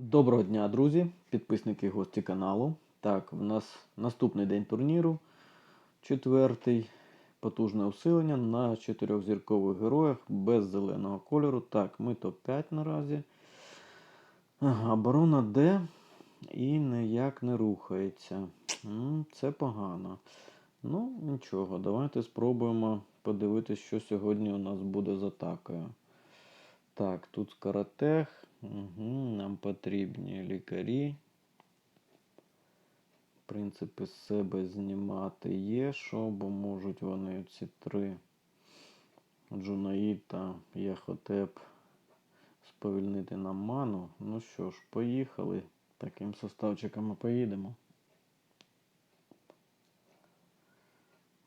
Доброго дня, друзі, підписники гості каналу. Так, в нас наступний день турніру, четвертий. Потужне усилення на чотирьохзіркових героях без зеленого кольору. Так, ми топ-5 наразі. Ага, оборона Д і ніяк не рухається. Це погано. Ну, нічого, давайте спробуємо подивитися, що сьогодні у нас буде з атакою. Так, тут каратех. Угу, нам потрібні лікарі. В принципі, з себе знімати є що, бо можуть вони ці три Джунаїд та Яхотеп сповільнити нам ману. Ну що ж, поїхали. Таким составчиком поїдемо.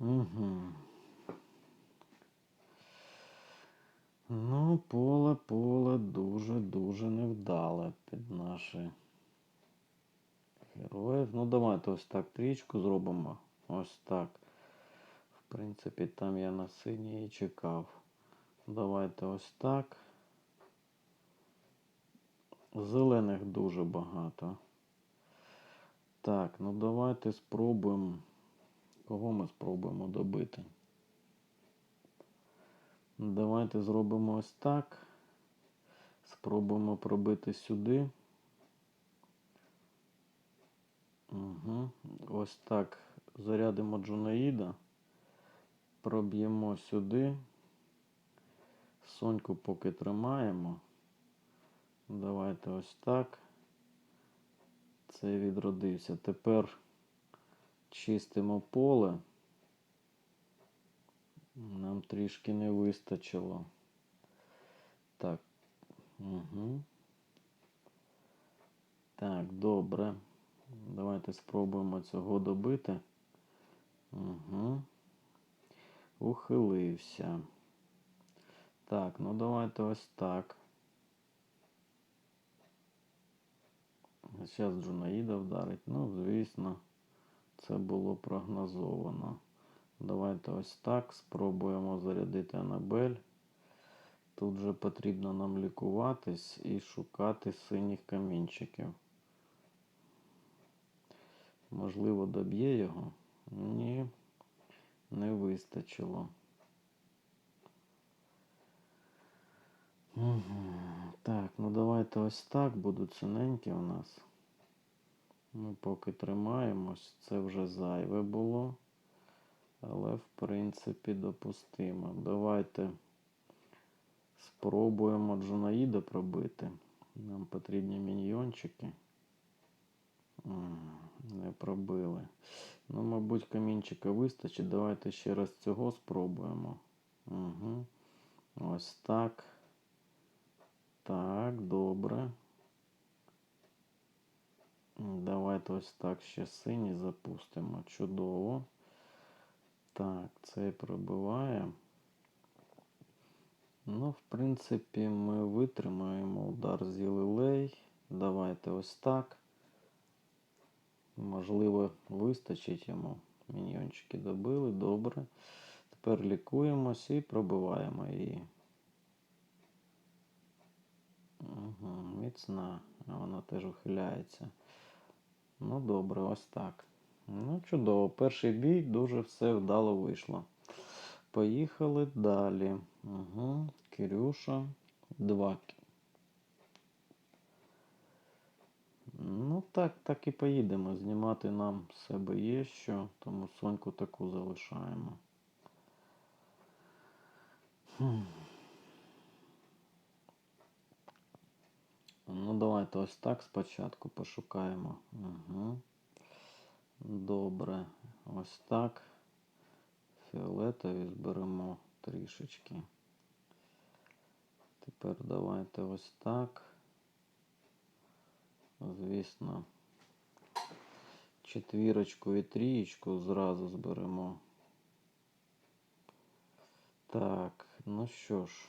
Угу. Ну, поле, поле дуже-дуже невдале під наші героїв. Ну, давайте ось так трічку зробимо. Ось так. В принципі, там я на синій і чекав. Давайте ось так. Зелених дуже багато. Так, ну давайте спробуємо. Кого ми спробуємо добити? Давайте зробимо ось так. Спробуємо пробити сюди. Угу. Ось так. Зарядимо Джунаїда. Проб'ємо сюди. Соньку поки тримаємо. Давайте ось так. Це відродився. Тепер чистимо поле. Нам трішки не вистачило. Так. Угу. Так, добре. Давайте спробуємо цього добити. Угу. Ухилився. Так, ну давайте ось так. Зараз Джунаїда вдарить. Ну, звісно, це було прогнозовано. Давайте ось так. Спробуємо зарядити Анабель. Тут же потрібно нам лікуватись і шукати синіх камінчиків. Можливо, доб'є його? Ні, не вистачило. Так, ну давайте ось так будуть синенькі у нас. Ми поки тримаємось, це вже зайве було. Але, в принципі, допустимо. Давайте спробуємо Джунаїда пробити. Нам потрібні міньйончики. Не пробили. Ну, мабуть, камінчика вистачить. Давайте ще раз цього спробуємо. Угу. Ось так. Так, добре. Давайте ось так ще синій запустимо. Чудово. Так, це пробиває. Ну, в принципі, ми витримаємо удар з Єлилей. Давайте ось так. Можливо, вистачить йому. Міньйончики добили, добре. Тепер лікуємось і пробиваємо її. Угу, Міцна, вона теж ухиляється. Ну, добре, ось так. Ну, чудово. Перший бій дуже все вдало вийшло. Поїхали далі. Угу. Кирюша. Два. Ну, так, так і поїдемо. Знімати нам себе є що, тому соньку таку залишаємо. Хм. Ну, давайте ось так спочатку пошукаємо. Угу. Добре. Ось так. Фіолетові зберемо трішечки. Тепер давайте ось так. Звісно, четвірочку і трієчку зразу зберемо. Так, ну що ж,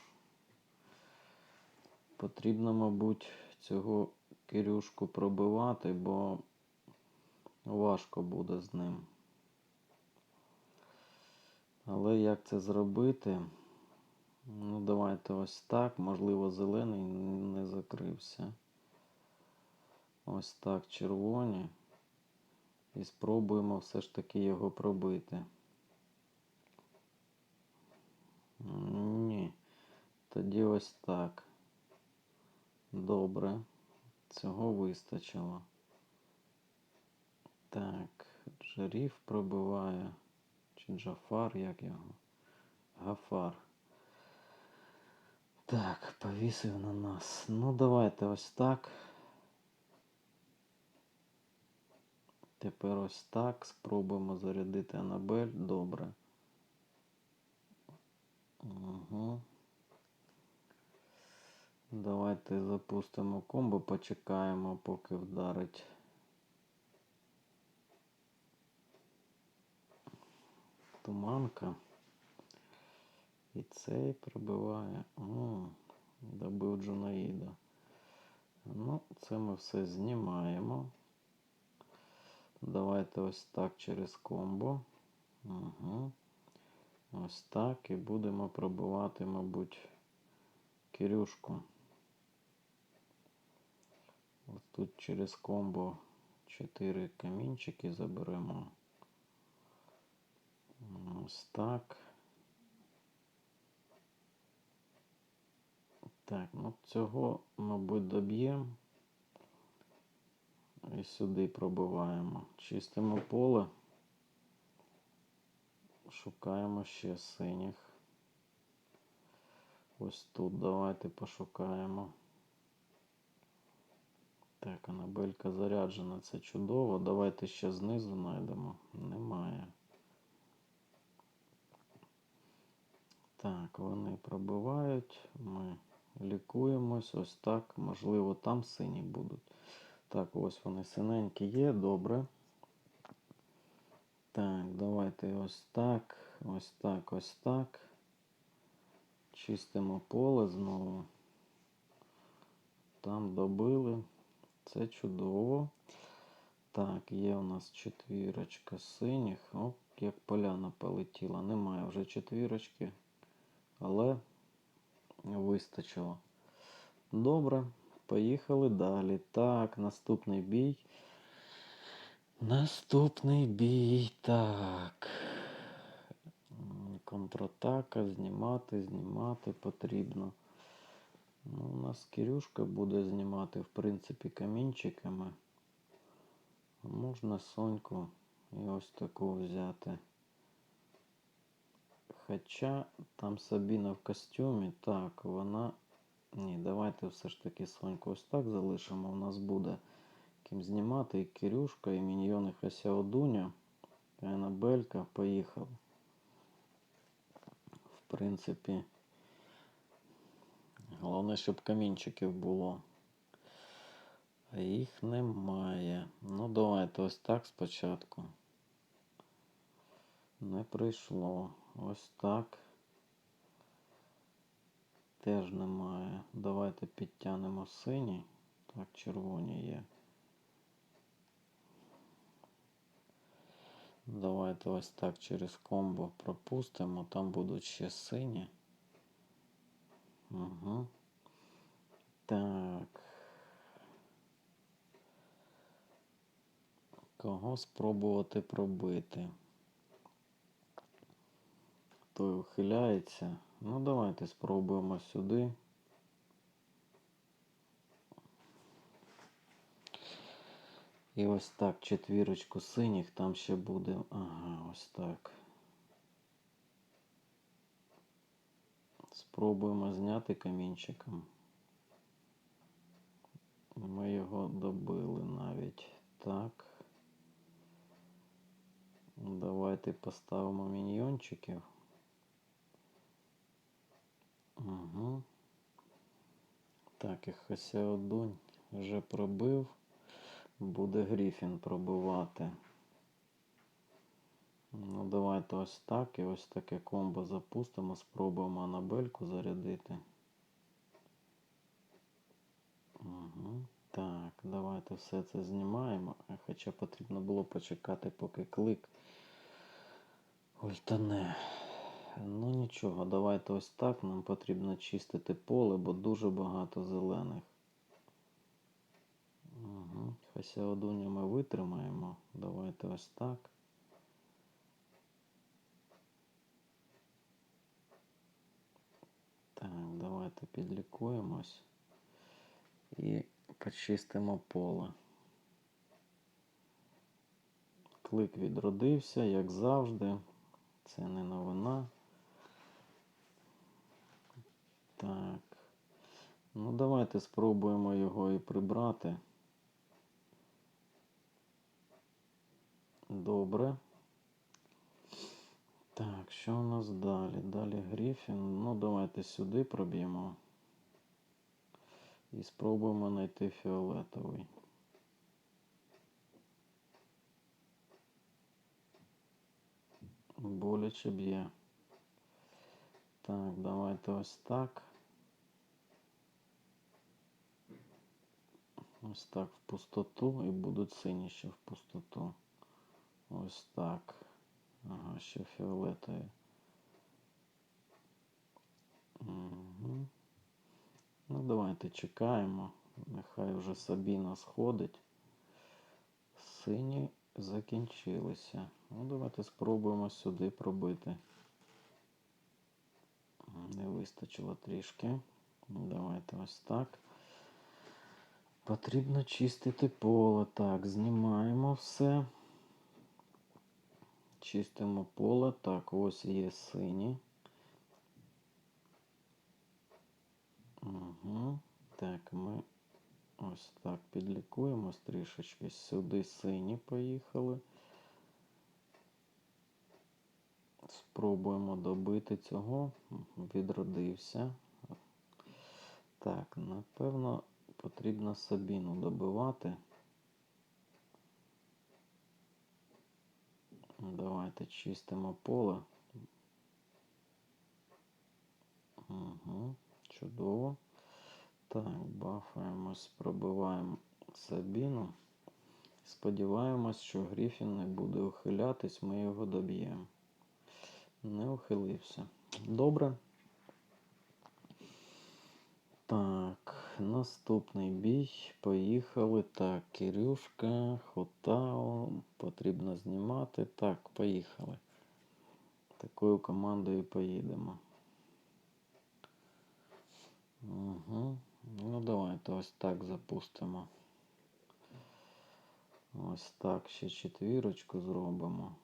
потрібно, мабуть, цього Кирюшку пробивати, бо важко буде з ним. Але як це зробити? Ну, давайте ось так. Можливо, зелений не закрився. ось так червоні. І спробуємо все ж таки його пробити. Ні. Тоді ось так. Добре. Цього вистачило. Так, Джаріф пробиває. Чи Джафар, як його? Гафар. Так, повісив на нас. Ну, давайте ось так. Тепер ось так. Спробуємо зарядити Анабель. Добре. Угу. Давайте запустимо комбо, почекаємо, поки вдарить. Туманка. І цей пробиває. О, добив Джунаїда. Ну, це ми все знімаємо. Давайте ось так через комбо. Угу. Ось так. І будемо пробивати, мабуть, Кирюшку. Ось тут через комбо 4 камінчики заберемо. Ось так. Так, ну цього, мабуть, доб'ємо. І сюди пробиваємо. Чистимо поле. Шукаємо ще синіх. Ось тут давайте пошукаємо. Так, Анабелька заряджена, це чудово. Давайте ще знизу знайдемо. Немає. Так, вони пробивають. Ми лікуємось. Ось так. Можливо, там сині будуть. Так, ось вони синенькі є, добре. Так, давайте ось так, ось так, ось так. Чистимо поле знову. Там добили. Це чудово. Так, є у нас четвірочка синіх. О, як поляна полетіла. Немає вже четвірочки, але вистачило. Добре, поїхали далі. Так, наступний бій. Наступний бій. Так. Контратака, знімати, знімати потрібно. Ну, у нас Кирюшка буде знімати, в принципі, камінчиками. Можна Соньку і ось таку взяти. Хоча там Сабіна в костюмі, так, вона. Ні, давайте все ж таки Соньку ось так залишимо. У нас буде ким знімати і Кирюшка, і міньйони Хася Дуня, і Анабелька. Поїхали. В принципі, головне, щоб камінчиків було. А їх немає. Ну, давайте ось так спочатку. Не прийшло. Ось так. Теж немає. Давайте підтягнемо синій. Так, червоні є. Давайте ось так через комбо пропустимо. Там будуть ще сині. Угу. Так. Кого спробувати пробити? Той ухиляється. Ну, давайте спробуємо сюди. І ось так, четвірочку синіх, там ще буде. Ага, ось так. Спробуємо зняти камінчиком. Ми його добили навіть так. Давайте поставимо міньйончиків. Угу. Так, і Хасяодунь вже пробив. Буде Гріфін пробивати. Ну, давайте ось так і ось таке комбо запустимо. Спробуємо Анабельку зарядити. Угу. Так, давайте все це знімаємо. Хоча потрібно було почекати, поки клик ультане. Ну нічого, давайте ось так. Нам потрібно чистити поле, бо дуже багато зелених. Угу. Хасяодуня ми витримаємо. Давайте ось так. Так, давайте підлікуємось і почистимо поле. Клик відродився, як завжди. Це не новина. Так. Ну, давайте спробуємо його і прибрати. Добре. Так, що у нас далі? Далі Гріфін. Ну, давайте сюди проб'ємо. І спробуємо знайти фіолетовий. Боляче б'є. Так, давайте ось так. Ось так в пустоту і будуть сині ще в пустоту. Ось так. Ага, ще фіолетові. Угу. Ну, давайте чекаємо. Нехай вже Сабіна сходить. Сині закінчилися. Ну, давайте спробуємо сюди пробити. Не вистачило трішки. Давайте ось так. Потрібно чистити поле. Так, знімаємо все. Чистимо поле. Так, ось є сині. Угу. Так, ми ось так підлікуємось трішечки. Сюди сині поїхали. Спробуємо добити цього. Відродився. Так, напевно, потрібно Сабіну добивати. Давайте чистимо поле. Угу, чудово. Так, бафаємось, пробиваємо Сабіну. Сподіваємось, що Гріфін не буде ухилятись, ми його доб'ємо. Не ухилився. Добре. Так, наступний бій. Поїхали. Так, Кирюшка, Хотао. Потрібно знімати. Так, поїхали. Такою командою поїдемо. Угу. Ну, давайте ось так запустимо. Ось так ще четвірочку зробимо.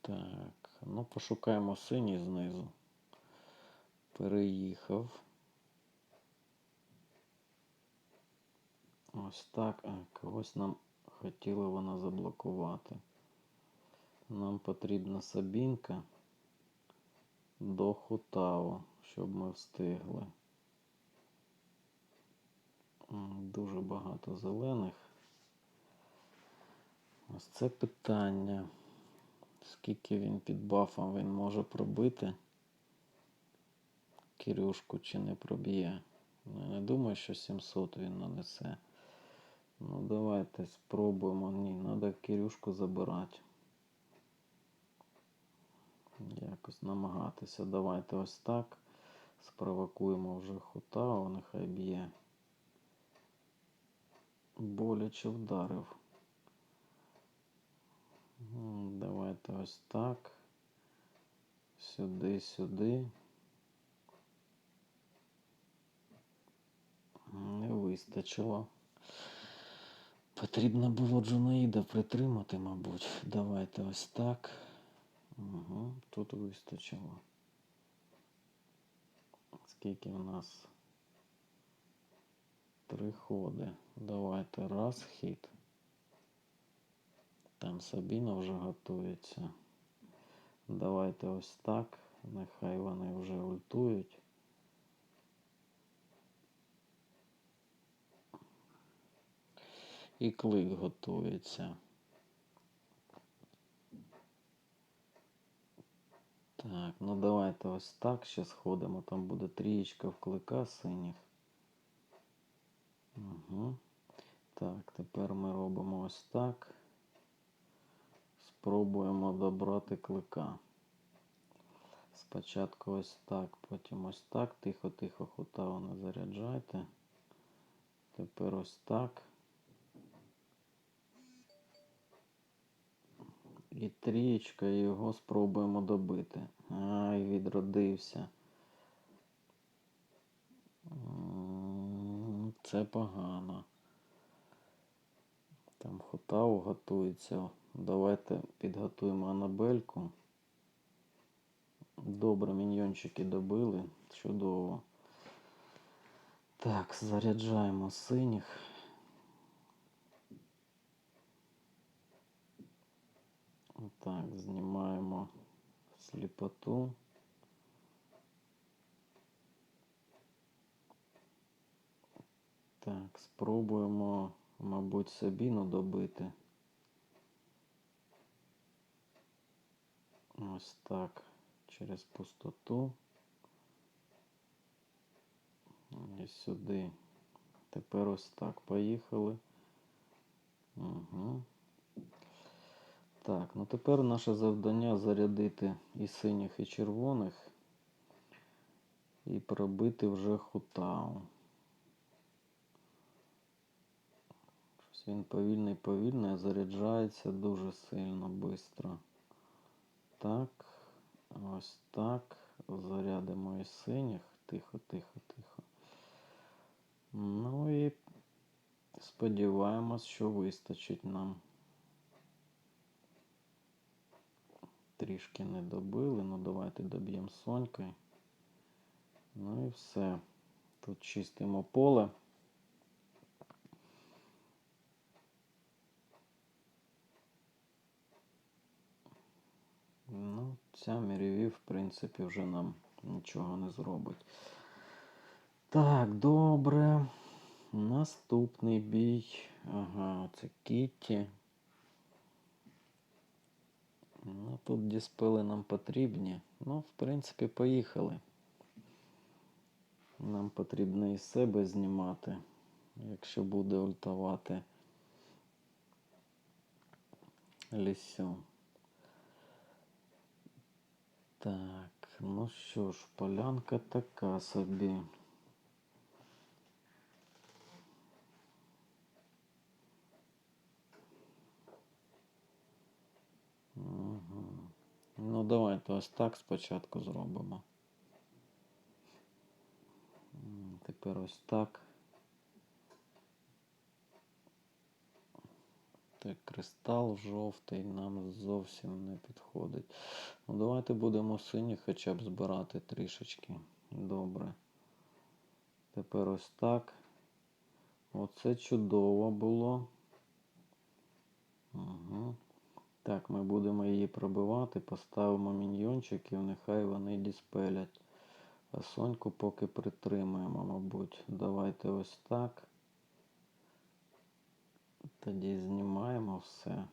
Так, ну пошукаємо синій знизу. Переїхав. Ось так. А, когось нам хотіла вона заблокувати. Нам потрібна Сабінка до Хутао, щоб ми встигли. Дуже багато зелених. Ось це питання. Скільки він під бафом він може пробити? Кирюшку чи не проб'є? Я не думаю, що 700 він нанесе. Ну, давайте спробуємо. Ні, треба Кирюшку забирати. Якось намагатися. Давайте ось так. Спровокуємо вже Хутао, нехай б'є. Боляче вдарив. Давайте ось так. Сюди, сюди. Не вистачило. Потрібно було Джунаїда притримати, мабуть. Давайте ось так. Угу, тут вистачило. Скільки в нас? Три ходи. Давайте раз хід. Там Сабіна вже готується. Давайте ось так. Нехай вони вже ультують. І клик готується. Так, ну давайте ось так ще сходимо. Там буде трієчка в клика синіх. Угу. Так, тепер ми робимо ось так. Спробуємо добрати клика. Спочатку ось так, потім ось так. Тихо-тихо хутао не заряджайте. Тепер ось так. І трієчка, його спробуємо добити. Ай, відродився. Це погано. Там Хотау готується. Давайте підготуємо Анабельку. Добре, міньйончики добили. Чудово. Так, заряджаємо синіх. Так, знімаємо сліпоту. Так, спробуємо, мабуть, Сабіну добити. Ось так, через пустоту. І сюди. Тепер ось так, поїхали. Угу. Так, ну тепер наше завдання зарядити і синіх, і червоних. І пробити вже хутау. Він повільний повільний, заряджається дуже сильно швидко. Так, ось так. Зарядимо і синіх. Тихо, тихо, тихо. Ну і сподіваємось, що вистачить нам. Трішки не добили, ну давайте доб'ємо сонькою. Ну і все. Тут чистимо поле. Ну, ця Міріві, в принципі, вже нам нічого не зробить. Так, добре. Наступний бій. Ага, оце Кітті. Ну, тут діспели нам потрібні. Ну, в принципі, поїхали. Нам потрібно із себе знімати, якщо буде ультавати лісю. Так, ну що ж, полянка така собі. Угу. Ну, давайте ось так спочатку зробимо. Тепер ось так. Кристал жовтий нам зовсім не підходить. Ну, давайте будемо сині хоча б збирати трішечки. Добре. Тепер ось так. Оце чудово було. Угу. Так, ми будемо її пробивати, поставимо міньйончиків, нехай вони діспелять. А соньку поки притримаємо, мабуть. Давайте ось так. Тоді знімаємо все.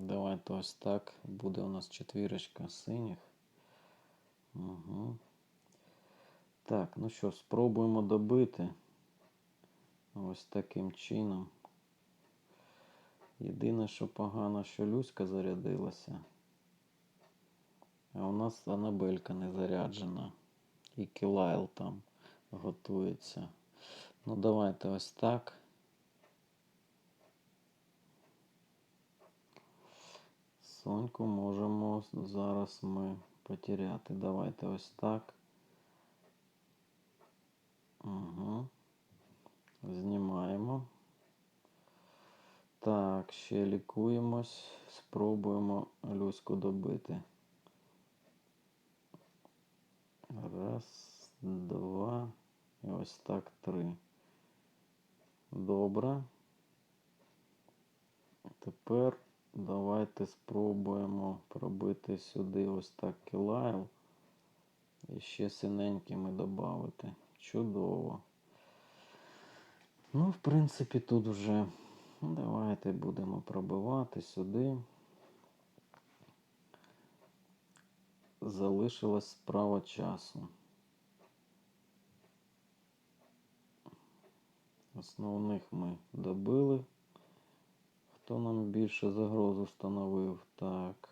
Давайте ось так. Буде у нас четвірочка синіх. Угу. Так, ну що, спробуємо добити. Ось таким чином. Єдине, що погано, що Люська зарядилася. А у нас Анабелька не заряджена. І Кілайл там готується. Ну, давайте ось так. Соньку можемо зараз ми потеряти. Давайте ось так. Угу. Знімаємо. Так, ще лікуємось. Спробуємо Люську добити. Раз, два. І ось так три. Добре. Тепер давайте спробуємо пробити сюди ось так кілайл. І ще синенькими додати. Чудово. Ну, в принципі, тут вже давайте будемо пробивати сюди. Залишилась справа часу. Основних ми добили. Хто нам більше загрозу становив? Так.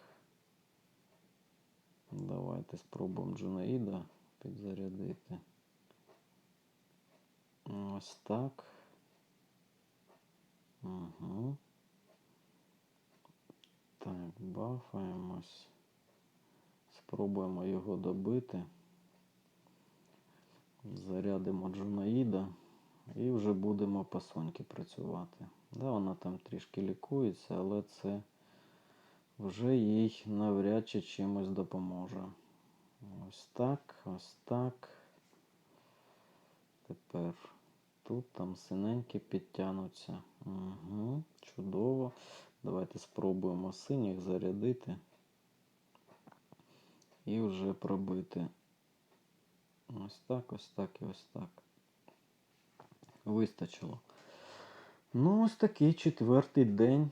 Давайте спробуємо Джунаїда підзарядити. Ось так. Угу. Так, бафаємось. Спробуємо його добити. Зарядимо Джунаїда і вже будемо по соньки працювати. Да, вона там трішки лікується, але це вже їй навряд чи чимось допоможе. Ось так, ось так. Тепер тут там синенькі підтягнуться. Угу, чудово. Давайте спробуємо синіх зарядити і вже пробити. Ось так, ось так і ось так. Вистачило. Ну, ось такий четвертий день.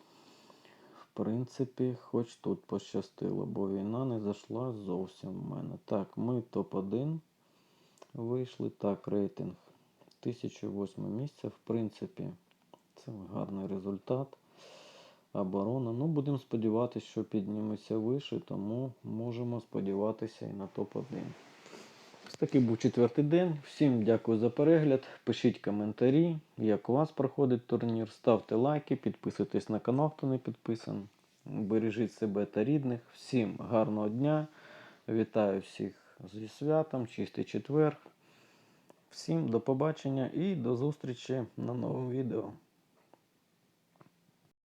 В принципі, хоч тут пощастило, бо війна не зайшла зовсім в мене. Так, ми топ-1 вийшли. Так, рейтинг 1008 місце. В принципі, це гарний результат. Оборона. Ну, будемо сподіватися, що підніметься вище, тому можемо сподіватися і на топ-1. Такий був четвертий день. Всім дякую за перегляд. Пишіть коментарі, як у вас проходить турнір. Ставте лайки, підписуйтесь на канал, хто не підписаний. Бережіть себе та рідних. Всім гарного дня. Вітаю всіх зі святом, чистий четвер. Всім до побачення і до зустрічі на новому відео.